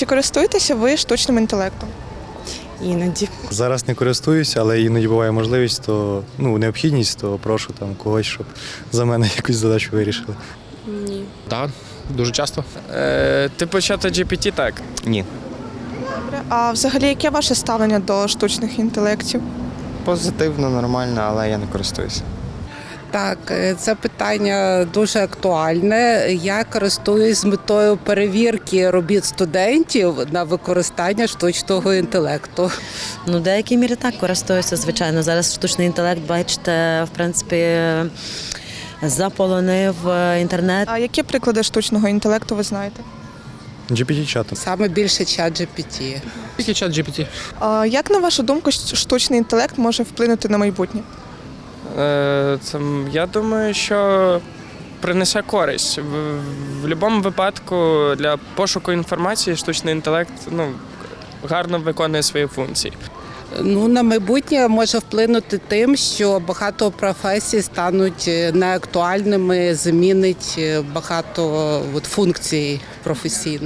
Чи користуєтеся ви штучним інтелектом? Іноді. Зараз не користуюся, але іноді буває можливість, то ну необхідність, то прошу там когось, щоб за мене якусь задачу вирішили. Ні. Так, дуже часто. Е, типу чата GPT так. Ні. Добре. А взагалі, яке ваше ставлення до штучних інтелектів? Позитивно, нормально, але я не користуюся. Так, е, це питання дуже актуальне. Я користуюсь з метою перевірки робіт студентів на використання штучного інтелекту. Ну, в деякій мірі так користуюся, звичайно. Зараз штучний інтелект, бачите, в принципі, заполонив е, інтернет. А які приклади штучного інтелекту ви знаєте? GPT-чатом. Саме більше чат GPT. Тільки чат GPT. А як на вашу думку, штучний інтелект може вплинути на майбутнє? Е, це, я думаю, що принесе користь. В, в будь-якому випадку для пошуку інформації штучний інтелект ну, гарно виконує свої функції. Ну на майбутнє може вплинути тим, що багато професій стануть е, неактуальними, замінить е, багато от, функцій професійних.